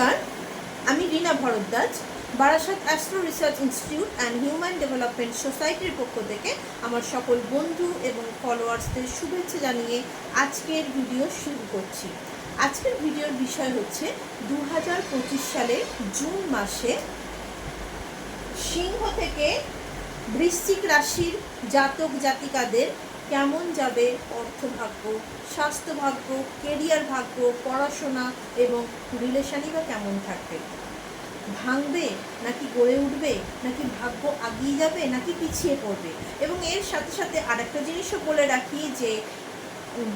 নমস্কার, আমি Reena Bhardwaj, Barasat astro research institute and human development সোসাইটির পক্ষ থেকে আমার সকল বন্ধু এবং ফলোয়ার্সদের শুভেচ্ছা জানিয়ে আজকের ভিডিও শুরু করছি। আজকের ভিডিওর বিষয় হচ্ছে দু হাজার পঁচিশ সালের জুন মাসে সিংহ থেকে বৃশ্চিক রাশির জাতক জাতিকাদের কেমন যাবে অর্থভাগ্য স্বাস্থ্য ভাগ্য কেরিয়ার ভাগ্য, পড়াশোনা এবং রিলেশনই বা কেমন থাকবে? ভাঙবে নাকি গড়ে উঠবে? নাকি ভাগ্য আগিয়ে যাবে নাকি পিছিয়ে পড়বে? এবং এর সাথে সাথে আরেকটা জিনিসও বলে রাখি যে,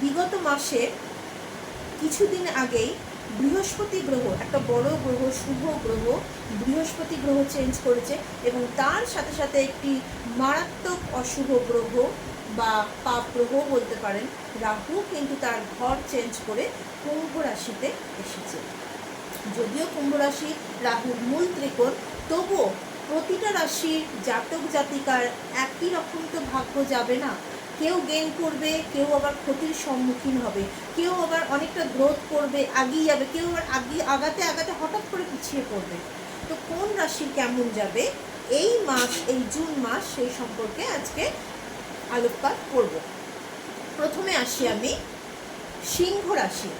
বিগত মাসে কিছুদিন আগেই বৃহস্পতি গ্রহ, একটা বড় গ্রহ, শুভ গ্রহ, বৃহস্পতি গ্রহ চেঞ্জ করেছে এবং তার সাথে সাথে একটি মারাত্মক অশুভ গ্রহ বা পাপ গ্রহ বলতে পারেন, রাহু কিন্তু তার ঘর চেঞ্জ করে কুম্ভ রাশিতে এসেছে। যদিও কুম্ভ রাশি রাহুর মূল ত্রিকোণ, তবুও প্রতিটা রাশির জাতক জাতিকার একই রকম তো ভাগ্য যাবে না। কেউ গেইন করবে, কেউ আবার ক্ষতির সম্মুখীন হবে, কেউ আবার অনেকটা গ্রোথ করবে, আগিয়ে যাবে, কেউ আবার আগিয়ে, আগাতে আগাতে হঠাৎ করে পিছিয়ে পড়বে। তো কোন রাশি কেমন যাবে? এই মাস, এই জুন মাস, সেই সম্পর্কে আজকে আলোকপাত করব। প্রথমে আসি আমি সিংহ রাশি।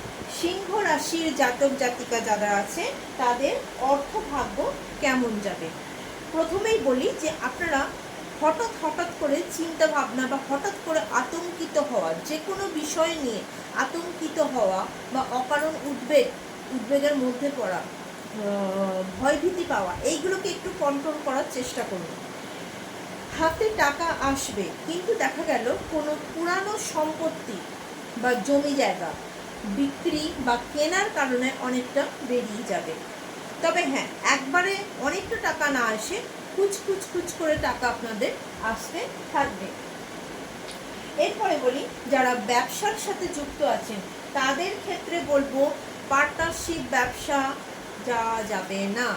সিংহ রাশির জাতক জাতিকা যারা আছে, তাদের অর্থভাগ্য কেমন যাবে? প্রথমেই বলি যে আপনারা হঠাৎ হঠাৎ করে চিন্তা ভাবনা বা হঠাৎ করে আতঙ্কিত হওয়া যে কোনো বিষয় নিয়ে আতঙ্কিত হওয়া বা অকারণ উদ্বেগ, উদ্বেগের মধ্যে পড়া ভয়ভীতি পাওয়া, এইগুলোকে একটু কন্ট্রোল করার চেষ্টা করুন। হাতে টাকা আসবে, কিন্তু দেখা গেল কোনো পুরানো সম্পত্তি বা জমি জায়গা বিক্রি বা কেনার কারণে অনেকটা বেরিয়ে যাবে। তবে হ্যাঁ একবারে অনেকটা টাকা না আসে, কুচ কুচ কুচ করে টাকা আপনাদের আসতে থাকবে। এরপরে বলি, যারা ব্যবসার সাথে যুক্ত আছেন, তাদের ক্ষেত্রে বলব পার্টনারশিপ ব্যবসা যাওয়া যাবে না।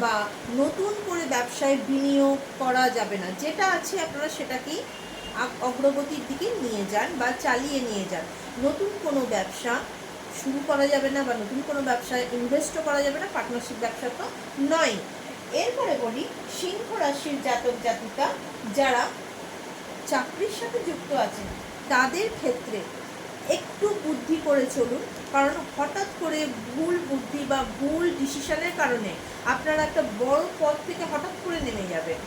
বা নতুন করে ব্যবসায় বিনিয়োগ করা যাবে না। যেটা আছে আপনারা সেটাকেই অগ্রগতির দিকে নিয়ে যান বা চালিয়ে নিয়ে যান। নতুন কোনো ব্যবসা শুরু করা যাবে না বা নতুন কোনো ব্যবসায় ইনভেস্টও করা যাবে না পার্টনারশিপ ব্যবসা তো নয়। এরপরে বলি, সিংহ রাশির জাতক জাতিকা যারা চাকরির সাথে যুক্ত আছেন, তাদের ক্ষেত্রে একটু বুদ্ধি করে চলুন, কারণ হঠাৎ করে ভুল বুদ্ধি বা ভুল ডিসিশনের কারণে আপনারা একটা বড় পথ থেকে হঠাৎ করে নেমে যাবেন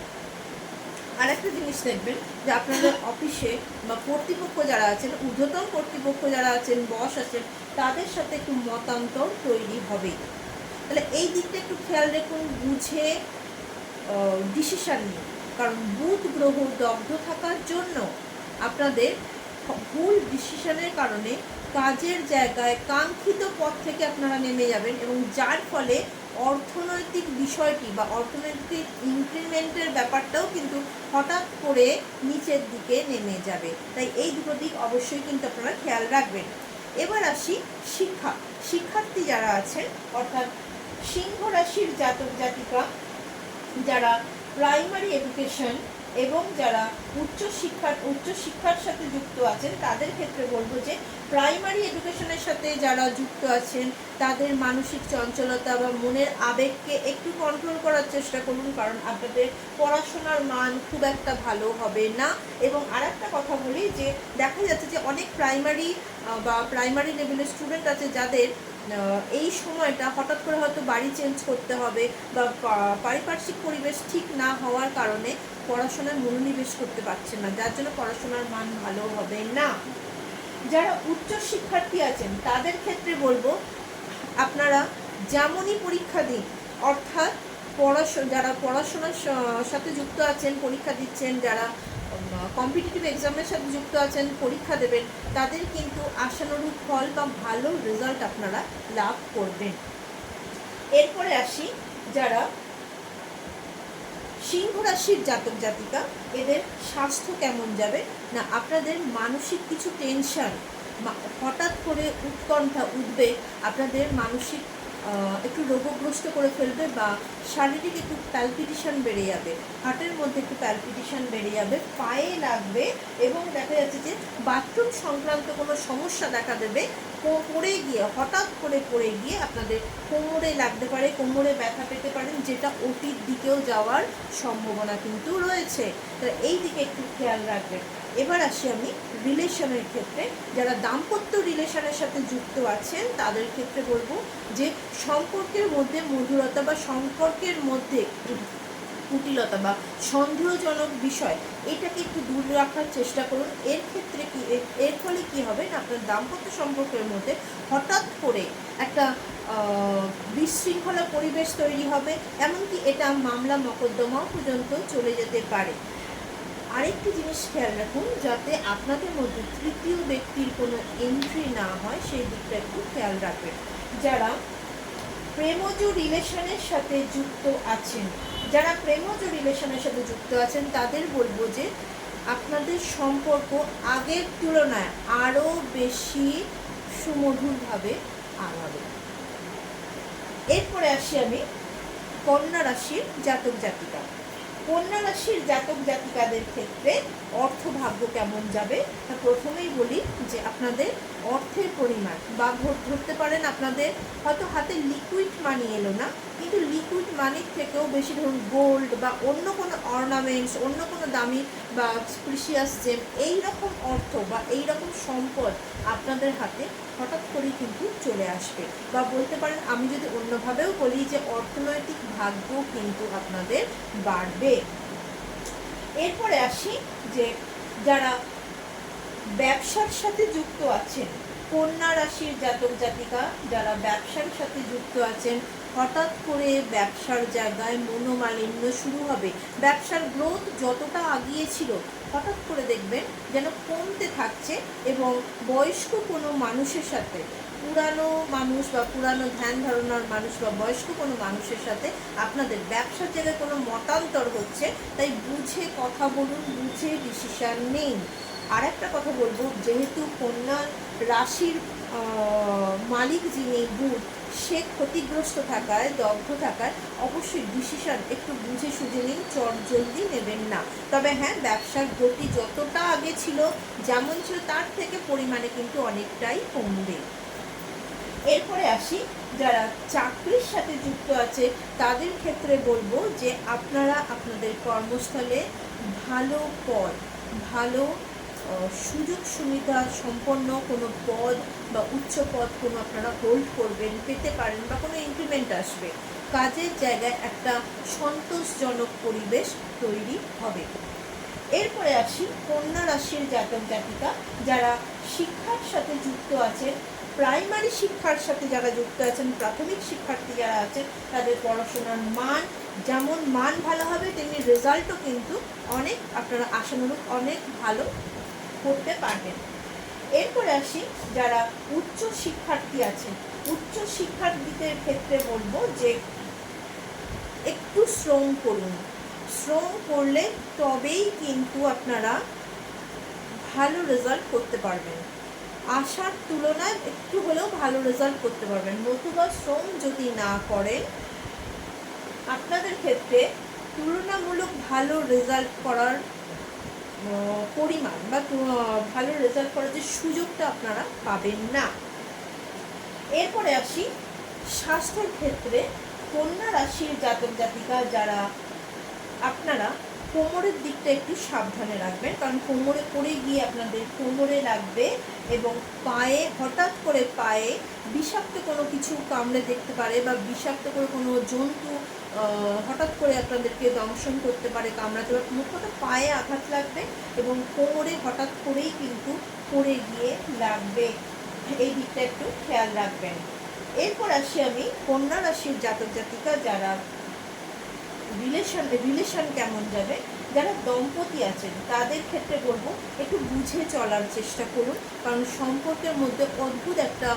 আর একটা জিনিস দেখবেন যে আপনাদের অফিসে বা কর্তৃপক্ষ যারা আছেন, ঊর্ধ্বতন কর্তৃপক্ষ যারা আছেন, বস আছেন, তাদের সাথে একটু মতান্তর তৈরি হবে তাহলে এই দিকটা একটু খেয়াল রাখুন, বুঝে ডিসিশান নিন। কারণ বুধ, গ্রহ দগ্ধ থাকার জন্য আপনাদের ভুল ডিসিশনের কারণে কাজের জায়গায় কাঙ্ক্ষিত পথ থেকে আপনারা নেমে যাবেন এবং যার ফলে অর্থনৈতিক বিষয়টি বা অর্থনৈতিক ইনক্রিমেন্টের ব্যাপারটাও কিন্তু হঠাৎ করে নিচের দিকে নেমে যাবে। তাই এই দুটো দিক অবশ্যই কিন্তু আপনারা খেয়াল রাখবেন। এবার আসি শিক্ষা। শিক্ষার্থী যারা আছেন, অর্থাৎ সিংহ রাশির জাতক জাতিকা যারা প্রাইমারি এডুকেশন এবং যারা উচ্চ শিক্ষার উচ্চ শিক্ষার সাথে যুক্ত আছেন, তাদের ক্ষেত্রে বলব যে প্রাইমারি এডুকেশনের সাথে যারা যুক্ত আছেন, তাদের মানসিক চঞ্চলতা বা মনের আবেগকে একটু কন্ট্রোল করার চেষ্টা করুন, কারণ আপনাদের পড়াশোনার মান খুব একটা ভালো হবে না। এবং আর একটা কথা বলি যে, দেখা যাচ্ছে যে অনেক প্রাইমারি বা প্রাইমারি লেভেলের স্টুডেন্ট আছে যাদের এই সময়টা হঠাৎ করে হয়তো বাড়ি চেঞ্জ করতে হবে বা পারিপার্শ্বিক পরিবেশ ঠিক না হওয়ার কারণে পড়াশোনায় মনোনিবেশ করতে পারছেন না। যার জন্য পড়াশোনার মান ভালো হবে না। যারা উচ্চ শিক্ষার্থী আছেন, তাদের ক্ষেত্রে বলব, আপনারা যেমনই পরীক্ষা দিন, অর্থাৎ পড়াশোনা যারা পড়াশোনার সাথে যুক্ত আছেন, পরীক্ষা দিচ্ছেন, যারা কম্পিটিটিভ এক্সামের সাথে যুক্ত আছেন, পরীক্ষা দেবেন, তাদের কিন্তু আশানুরূপ ফল বা ভালো রেজাল্ট আপনারা লাভ করবেন। এরপরে আসি যারা সিংহ রাশির জাতক জাতিকা, এদের স্বাস্থ্য কেমন যাবে? না, আপনাদের মানসিক কিছু টেনশন হঠাৎ করে উৎকণ্ঠা উদ্বেগ আপনাদের মানসিক একটু রোগগ্রস্ত করে ফেলবে বা শারীরিক একটু প্যালপিটেশন বেড়ে যাবে হার্টের মধ্যে একটু প্যালপিটেশন বেড়ে যাবে, পায়ে লাগবে এবং দেখা যাচ্ছে যে বাথরুম সংক্রান্ত কোনো সমস্যা দেখা দেবে পড়ে গিয়ে, হঠাৎ করে পড়ে গিয়ে আপনাদের কোমরে লাগতে পারে, কোমরে ব্যথা পেতে পারেন যেটা ওটির দিকেও যাওয়ার সম্ভাবনা কিন্তু রয়েছে। তো এই দিকে একটু খেয়াল রাখবেন। এবার আসি আমি রিলেশনের ক্ষেত্রে। যারা দাম্পত্য রিলেশনের সাথে যুক্ত আছেন, তাদের ক্ষেত্রে বলব যে সম্পর্কের মধ্যে মধুরতা বা সম্পর্কের মধ্যে কুটিলতা বা সন্দেহজনক বিষয়, এটাকে একটু দূর রাখার চেষ্টা করুন। এর ক্ষেত্রে কি, এর- ফলে কি হবে না, আপনার দাম্পত্য সম্পর্কের মধ্যে হঠাৎ করে একটা বিশৃঙ্খলা পরিবেশ তৈরি হবে, এমনকি এটা মামলা মকদ্দমাও পর্যন্ত চলে যেতে পারে। আরেকটি জিনিস খেয়াল রাখুন, যাতে আপনাদের মধ্যে তৃতীয় ব্যক্তির কোনো এন্ট্রি না হয়, সেই দিকটা একটু খেয়াল রাখবেন। যারা প্রেমজ রিলেশনের সাথে যুক্ত আছেন যারা প্রেমজ রিলেশনের সাথে যুক্ত আছেন, তাদের বলব যে আপনাদের সম্পর্ক আগের তুলনায় আরও বেশি সুমধুরভাবে আগাবে। এরপরে আসি আমি কন্যা রাশির জাতক জাতিকা। কন্যা রাশির জাতক জাতিকাদের ক্ষেত্রে অর্থ ভাগ্য কেমন যাবে? তা প্রথমেই বলি যে আপনাদের অর্থের পরিমাণ বা ধরতে পারেন আপনাদের, হয়তো হাতে লিকুইড মানি এলো না, কিন্তু লিকুইড মানির থেকেও বেশি ধরুন গোল্ড বা অন্য কোনো অর্নামেন্টস অন্য কোনো দামি বা প্রিসিয়াস জেম এই রকম অর্থ বা এই রকম সম্পদ আপনাদের হাতে হঠাৎ করেই কিন্তু চলে আসবে। বা বলতে পারেন, আমি যদি অন্যভাবেও বলি যে অর্থনৈতিক ভাগ্য কিন্তু আপনাদের বাড়বে। এরপরে আসি যে যারা ব্যবসার সাথে যুক্ত আছেন, কন্যা রাশির জাতক জাতিকা যারা ব্যবসার সাথে যুক্ত আছেন হঠাৎ করে ব্যবসার জায়গায় মনোমালিন্য শুরু হবে। ব্যবসার গ্রোথ যতটা আগিয়েছিল, হঠাৎ করে দেখবেন যেন কমতে থাকছে এবং বয়স্ক কোনো মানুষের সাথে, পুরানো মানুষ বা পুরানো ধ্যান ধারণার মানুষ বা বয়স্ক কোনো মানুষের সাথে আপনাদের ব্যবসার জায়গায় কোনো মতান্তর হচ্ছে, তাই বুঝে কথা বলুন, বুঝে ডিসিশান নিন। আর একটা কথা বলব, যেহেতু কন্যা রাশির মালিক যিনি বুধ সে ক্ষতিগ্রস্ত থাকায়, দগ্ধ থাকায় অবশ্যই ডিসিশন একটু বুঝে সুঝে নিন, চট জলদি নেবেন না। তবে হ্যাঁ ব্যবসার গতি যতটা আগে ছিল, যেমন ছিল, তার থেকে পরিমাণে কিন্তু অনেকটাই কমবে। এরপরে আসি, যারা চাকরির সাথে যুক্ত আছে, তাদের ক্ষেত্রে বলব যে আপনারা আপনাদের কর্মস্থলে ভালো পদ, ভালো সুযোগ সুবিধা সম্পন্ন কোনো পদ বা উচ্চ পদ কোনো আপনারা হোল্ড করবেন, পেতে পারেন বা কোনো ইনক্রিমেন্ট আসবে। কাজের জায়গায় একটা সন্তোষজনক পরিবেশ তৈরি হবে। এরপরে আসি কন্যা রাশির জাতক জাতিকা যারা শিক্ষার সাথে যুক্ত আছেন প্রাইমারি শিক্ষার সাথে যারা যুক্ত আছেন, প্রাথমিক শিক্ষার্থী যারা আছেন, তাদের পড়াশোনার মান যেমন মান ভালো হবে, তেমনি রেজাল্টও কিন্তু অনেক আপনারা আশানুরূপ অনেক ভালো করতে পারবেন। এরপরে আসি যারা উচ্চ শিক্ষার্থী আছেন। উচ্চ শিক্ষার্থীদের ক্ষেত্রে বলব যে একটু শ্রম করুন। শ্রম করলে তবেই কিন্তু আপনারা ভালো রেজাল্ট করতে পারবেন। আশার তুলনায় একটু হলেও ভালো রেজাল্ট করতে পারবেন। নতুবা শ্রম যদি না করেন, আপনাদের ক্ষেত্রে তুলনামূলক ভালো রেজাল্ট করার পরিমাণ বা ভালো রেজাল্ট করার যে সুযোগটা আপনারা পাবেন না। এরপরে আসি, স্বাস্থ্যের ক্ষেত্রে কন্যা রাশির জাতক জাতিকা যারা, আপনারা কোমরের দিকটা একটু সাবধানে রাখবেন, কারণ কোমরে পড়ে গিয়ে আপনাদের কোমরে লাগবে এবং পায়ে, হঠাৎ করে পায়ে বিষাক্ত কোনো কিছু কামড়ে দেখতে পারে বা বিষাক্ত করে কোনো জন্তু হঠাৎ করে আপনাদেরকে দংশন করতে পারে, কামড়াতে পারে। মুখটা পায়ে আঘাত লাগবে এবং কোমরে হঠাৎ করেই কিন্তু পড়ে গিয়ে লাগবে। এই দিকটা একটু খেয়াল রাখবেন। এরপর আসি আমি কন্যা রাশির জাতক জাতিকা যারা রিলেশন রিলেশন কেমন যাবে? যারা দম্পতি আছেন, তাদের ক্ষেত্রে বলব, একটু বুঝে চলার চেষ্টা করুন। কারণ সম্পর্কের মধ্যে অদ্ভুত একটা,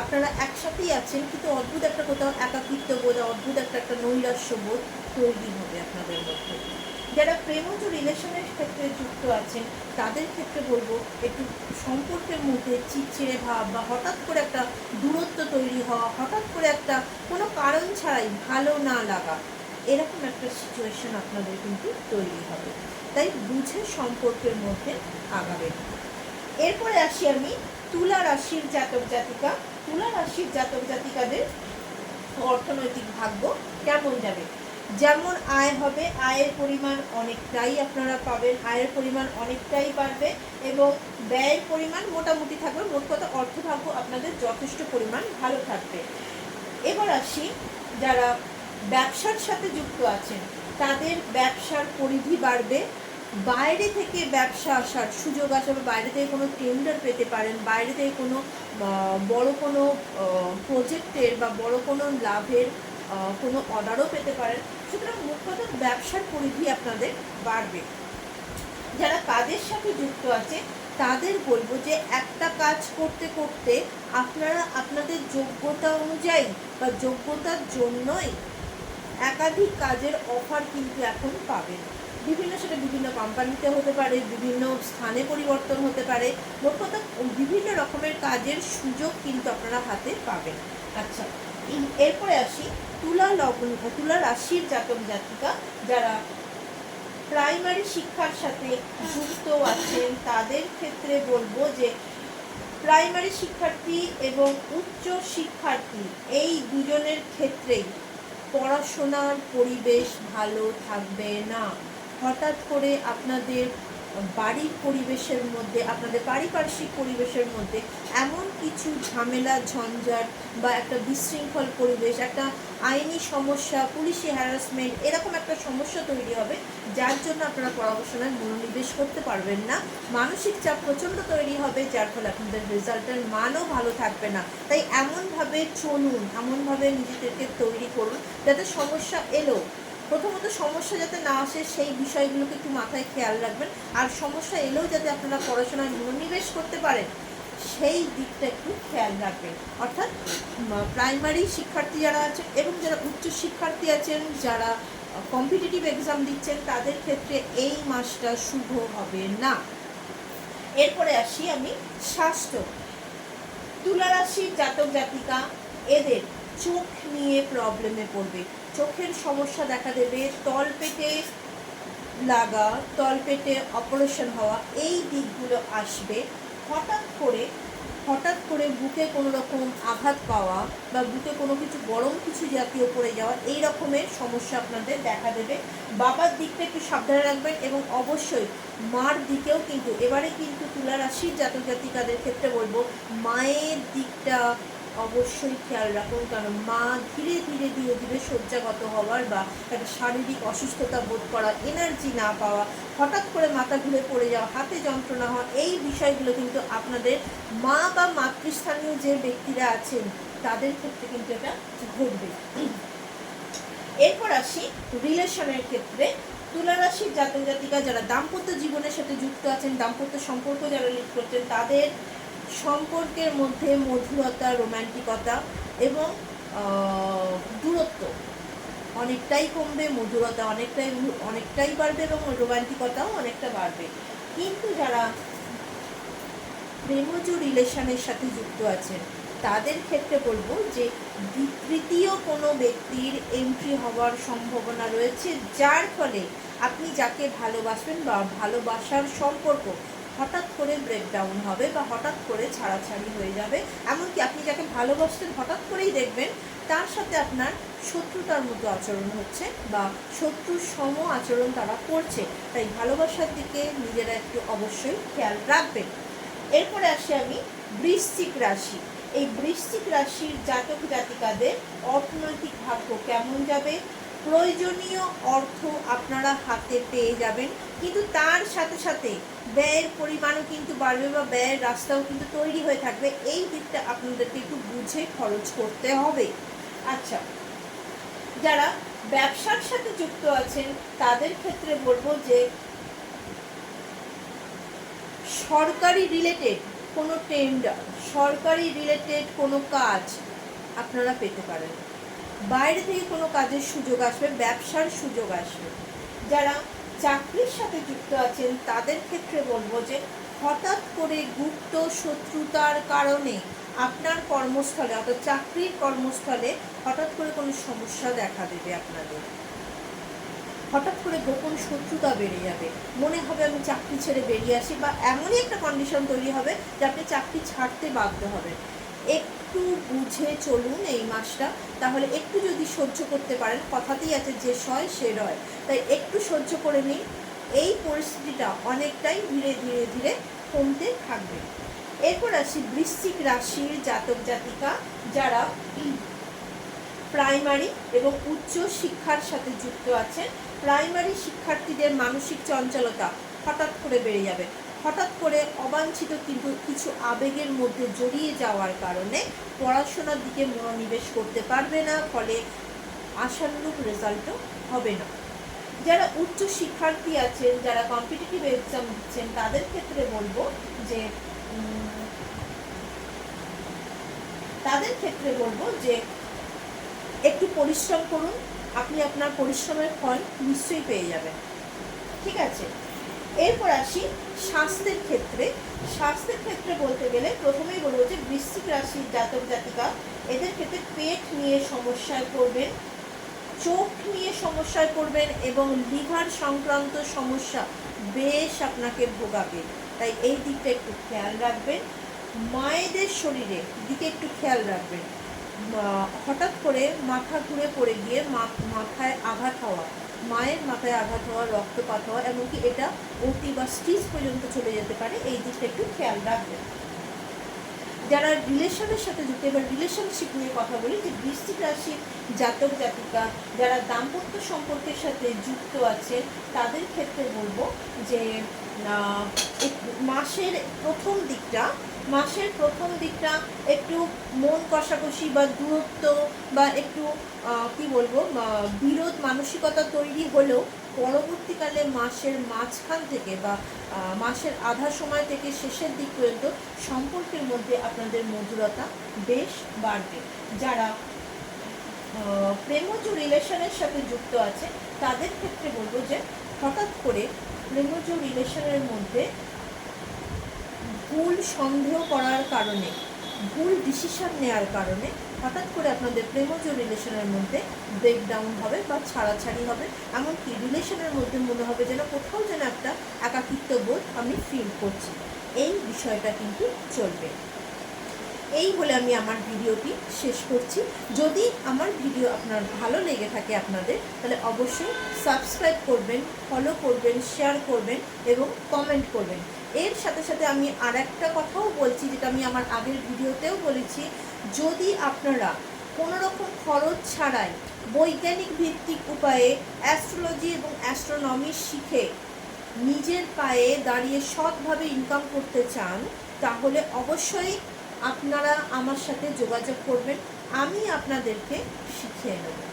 আপনারা একসাথেই আছেন, কিন্তু অদ্ভুত একটা কোথাও একাকিত্ব বোধ অদ্ভুত একটা একটা নৈরাশ্য বোধ তৈরি হবে আপনাদের মধ্যে। যারা প্রেমজ রিলেশনের ক্ষেত্রে যুক্ত আছেন, তাদের ক্ষেত্রে বলব, একটু সম্পর্কের মধ্যে চিড়চিড়ে ভাব বা হঠাৎ করে একটা দূরত্ব তৈরি হওয়া, হঠাৎ করে একটা কোনো কারণ ছাড়াই ভালো না লাগা এরকম একটা সিচুয়েশন আপনাদের কিন্তু তৈরি হবে। তাই বুঝে সম্পর্কের মধ্যে আগাবেন এরপরে আসি আমি তুলা রাশির জাতক জাতিকা। তুলা রাশির জাতক জাতিকাদের অর্থনৈতিক ভাগ্য কেমন যাবে? যেমন আয় হবে, আয়ের পরিমাণ অনেকটাই আপনারা পাবেন, আয়ের পরিমাণ অনেকটাই বাড়বে এবং ব্যয়ের পরিমাণ মোটামুটি থাকবে মোট কথা অর্থভাগ্য আপনাদের যথেষ্ট পরিমাণ ভালো থাকবে। এবার আসি যারা ব্যবসার সাথে যুক্ত আছেন। তাদের ব্যবসার পরিধি বাড়বে। বাইরে থেকে ব্যবসা আসার সুযোগ আসবে বাইরে থেকে কোনো টেন্ডার পেতে পারেন, বাইরে থেকে কোনো বড় কোনো প্রজেক্টের বা বড় কোনো লাভের কোনো অর্ডারও পেতে পারেন। সুতরাং কথা ব্যবসার পরিধি আপনাদের বাড়বে। যারা কাজের সাথে যুক্ত আছে, তাদের বলব যে একটা কাজ করতে করতে আপনারা আপনাদের যোগ্যতা অনুযায়ী বা যোগ্যতার জন্যই একাধিক কাজের অফার কিন্তু এখন পাবেন। বিভিন্ন সেটা বিভিন্ন কোম্পানিতে হতে পারে, বিভিন্ন স্থানে পরিবর্তন হতে পারে। কথা, বিভিন্ন রকমের কাজের সুযোগ কিন্তু আপনারা হাতে পাবেন। আচ্ছা এরপরে আসি তুলা লগ্ন, তুলা রাশির জাতক জাতিকা যারা প্রাইমারি শিক্ষার সাথে যুক্ত আছেন, তাদের ক্ষেত্রে বলব যে প্রাইমারি শিক্ষার্থী এবং উচ্চ শিক্ষার্থী এই দুজনের ক্ষেত্রেই পড়াশোনার পরিবেশ ভালো থাকবে না। হঠাৎ করে আপনাদের বাড়ির পরিবেশের মধ্যে, আপনাদের পারিপার্শ্বিক পরিবেশের মধ্যে এমন কিছু ঝামেলা, ঝঞ্ঝাট বা একটা বিশৃঙ্খল পরিবেশ, একটা আইনি সমস্যা, পুলিশি হ্যারাসমেন্ট এরকম একটা সমস্যা তৈরি হবে, যার জন্য আপনারা পড়াশোনায় মনোনিবেশ করতে পারবেন না। মানসিক চাপ প্রচণ্ড তৈরি হবে, যার ফলে আপনাদের রেজাল্টের মানও ভালো থাকবে না। তাই এমনভাবে চলুন, এমনভাবে নিজেদেরকে তৈরি করুন, যাতে সমস্যা এলো। প্রথমত সমস্যা যাতে না আসে, সেই বিষয়গুলোকে একটু মাথায় খেয়াল রাখবেন। আর সমস্যা এলেও যাতে আপনারা পড়াশোনায় মনোনিবেশ করতে পারেন। সেই দিকটা একটু খেয়াল রাখবেন অর্থাৎ প্রাইমারি শিক্ষার্থী যারা আছেন এবং যারা উচ্চ শিক্ষার্থী আছেন, যারা কম্পিটিটিভ এক্সাম দিচ্ছেন, তাদের ক্ষেত্রে এই মাসটা শুভ হবে না। এরপরে আসি আমি স্বাস্থ্য। তুলা রাশির জাতক জাতিকা, এদের চোখ নিয়ে প্রবলেমে পড়বে। চোখের সমস্যা দেখা দেবে তলপেটে লাগা তলপেটে অপারেশন হওয়া, এই দিকগুলো আসবে। হঠাৎ করে হঠাৎ করে বুকে কোনো রকম আঘাত পাওয়া বা বুকে কোনো কিছু গরম কিছু জাতীয় পড়ে যাওয়া, এই রকমের সমস্যা আপনাদের দেখা দেবে। বাবার দিকটা একটু সাবধানে রাখবেন এবং অবশ্যই মার দিকেও কিন্তু, এবারে কিন্তু তুলা রাশির জাতক জাতিকাদের ক্ষেত্রে বলব, মায়ের দিকটা অবশ্যই খেয়াল রাখুন, কারণ মা ধীরে ধীরে ধীরে ধীরে শয্যাগত হওয়ার বা একটা শারীরিক অসুস্থতা বোধ করা এনার্জি না পাওয়া, হঠাৎ করে মাথা ঘুরে পড়ে যাওয়া, হাতে যন্ত্রণা হওয়া, এই বিষয়গুলো কিন্তু আপনাদের মা বা মাতৃস্থানীয় যে ব্যক্তিরা আছেন, তাদের ক্ষেত্রে কিন্তু এটা ঘটবে। এরপর আসি রিলেশনের ক্ষেত্রে। তুলারাশির জাতক জাতিকা যারা দাম্পত্য জীবনের সাথে যুক্ত আছেন, দাম্পত্য সম্পর্ক যারা লিড করছেন, তাদের সম্পর্কের মধ্যে মধুরতা রোম্যান্টিকতা এবং দূরত্ব অনেকটাই কমবে, মধুরতা অনেকটাই অনেকটাই বাড়বে এবং রোমান্টিকতাও অনেকটা বাড়বে। কিন্তু যারা প্রেমজ রিলেশনের সাথে যুক্ত আছেন, তাদের ক্ষেত্রে বলব যে তৃতীয় কোনো ব্যক্তির এন্ট্রি হওয়ার সম্ভাবনা রয়েছে, যার ফলে আপনি যাকে ভালোবাসবেন বা ভালোবাসার সম্পর্ক হঠাৎ করে ব্রেকডাউন হবে বা হঠাৎ করে ছাড়াছাড়ি হয়ে যাবে। এমনকি আপনি যাকে ভালোবাসতেন হঠাৎ করেই দেখবেন, তার সাথে আপনার শত্রুতার মতো আচরণ হচ্ছে বা শত্রুর সম আচরণ তারা করছে। তাই ভালোবাসার দিকে নিজেরা একটু অবশ্যই খেয়াল রাখবেন। এরপরে আসি আমি বৃশ্চিক রাশি। এই বৃশ্চিক রাশির জাতক জাতিকাদের অর্থনৈতিক ভাগ্য কেমন যাবে? প্রয়োজনীয় অর্থ আপনারা হাতে পেয়ে যাবেন। কিন্তু তার সাথে সাথে ব্যয়ের পরিমাণও কিন্তু বাড়বে বা ব্যয়ের রাস্তাও কিন্তু তৈরি হয়ে থাকবে। এই দিকটা আপনাদেরকে একটু বুঝে খরচ করতে হবে। আচ্ছা যারা ব্যবসার সাথে যুক্ত আছেন, তাদের ক্ষেত্রে বলব যে সরকারি রিলেটেড কোনো টেন্ডার সরকারি রিলেটেড কোনো কাজ আপনারা পেতে পারেন। বাইরে থেকে কোনো কাজের সুযোগ আসবে, ব্যবসার সুযোগ আসবে। যারা চাকরির সাথে যুক্ত আছেন, তাদের ক্ষেত্রে বলব যে হঠাৎ করে গুপ্ত শত্রুতার কারণে আপনার কর্মস্থলে, অর্থাৎ চাকরির কর্মস্থলে হঠাৎ করে কোনো সমস্যা দেখা দেবে আপনাদের। হঠাৎ করে গোপন শত্রুতা বেড়ে যাবে। মনে হবে আমি চাকরি ছেড়ে বেরিয়ে আসি বা এমনই একটা কন্ডিশন তৈরি হবে যে আপনি চাকরি ছাড়তে বাধ্য হবেন। একটু বুঝে চলুন এই মাসটা তাহলে একটু যদি সহ্য করতে পারেন, কথাতেই আছে যে সয়, সে রয়। তাই একটু সহ্য করে নিন। এই পরিস্থিতিটা অনেকটাই ধীরে ধীরে ধীরে কমতে থাকবে। এরপর আসি বৃশ্চিক রাশির জাতক জাতিকা যারা প্রাইমারি এবং উচ্চ শিক্ষার সাথে যুক্ত আছেন। প্রাইমারি শিক্ষার্থীদের মানসিক চঞ্চলতা হঠাৎ করে বেড়ে যাবে। হঠাৎ করে অবাঞ্ছিত কিন্তু কিছু আবেগের মধ্যে জড়িয়ে যাওয়ার কারণে পড়াশোনার দিকে মনোনিবেশ করতে পারবে না, ফলে আশানুরূপ রেজাল্টও হবে না। যারা উচ্চ শিক্ষার্থী আছেন, যারা কম্পিটিটিভ এক্সাম দিচ্ছেন, তাদের ক্ষেত্রে বলব যে তাদের ক্ষেত্রে বলব যে, একটু পরিশ্রম করুন। আপনি আপনার পরিশ্রমের ফল নিশ্চয়ই পেয়ে যাবেন। ঠিক আছে? এরপর আসি স্বাস্থ্যের ক্ষেত্রে। স্বাস্থ্যের ক্ষেত্রে বলতে গেলে প্রথমেই বলব যে বৃশ্চিক রাশির জাতক জাতিকা এদের ক্ষেত্রে পেট নিয়ে সমস্যায় পড়বেন, চোখ নিয়ে সমস্যায় পড়বেন এবং লিভার সংক্রান্ত সমস্যা বেশ আপনাকে ভোগাবে। তাই এই দিকটা একটু খেয়াল রাখবেন। মায়েদের শরীরে দিকে একটু খেয়াল রাখবেন। হঠাৎ করে মাথা ঘুরে পড়ে গিয়ে মাথায় আঘাত হওয়া মায়ের মাথায় আঘাত হওয়া, রক্তপাত হওয়া, এমনকি এটা অতি বা স্টিচ পর্যন্ত চলে যেতে পারে, এই দিকটা একটু খেয়াল রাখবেন। যারা রিলেশনের সাথে যুক্ত, এবার রিলেশনশিপ নিয়ে কথা বলি, যে বৃশ্চিক রাশির জাতক, জাতিকা যারা দাম্পত্য সম্পর্কের সাথে যুক্ত আছে, তাদের ক্ষেত্রে বলব যে মাসের প্রথম দিকটা মাসের প্রথম দিকটা একটু মন কষাকষি বা দূরত্ব বা একটু কি বলব বিরোধ মানসিকতা তৈরি হলেও পরবর্তীকালে মাসের মাঝখান থেকে বা মাসের আধা সময় থেকে শেষের দিক পর্যন্ত সম্পর্কের মধ্যে আপনাদের মধুরতা বেশ বাড়বে। যারা প্রেমজ রিলেশনের সাথে যুক্ত আছে, তাদের ক্ষেত্রে বলব যে হঠাৎ করে প্রেমজ রিলেশনের মধ্যে ভুল সন্দেহ করার কারণে, ভুল ডিসিশন নেওয়ার কারণে হঠাৎ করে আপনাদের প্রেমজ রিলেশনের মধ্যে ব্রেকডাউন হবে বা ছাড়াছাড়ি হবে, এমনকি রিলেশনের মধ্যে মনে হবে যেন কোথাও যেন একটা একাকিত্ব বোধ আমি ফিল করছি। এই বিষয়টা কিন্তু চলবে। এই বলে আমি আমার ভিডিওটি শেষ করছি। যদি আমার ভিডিও আপনার ভালো লেগে থাকে আপনাদের, তাহলে অবশ্যই সাবস্ক্রাইব করবেন ফলো করবেন শেয়ার করবেন এবং কমেন্ট করবেন। এর সাথে সাথে আমি আর একটা কথাও বলছি, যেটা আমি আমার আগের ভিডিওতেও বলেছি। যদি আপনারা কোনো রকম খরচ ছাড়াই বৈজ্ঞানিক ভিত্তিক উপায়ে অ্যাস্ট্রোলজি এবং অ্যাস্ট্রোনমি শিখে নিজের পায়ে দাঁড়িয়ে সৎভাবে ইনকাম করতে চান, তাহলে অবশ্যই আপনারা আমার সাথে যোগাযোগ করবেন। আমি আপনাদেরকে শিখিয়ে নেব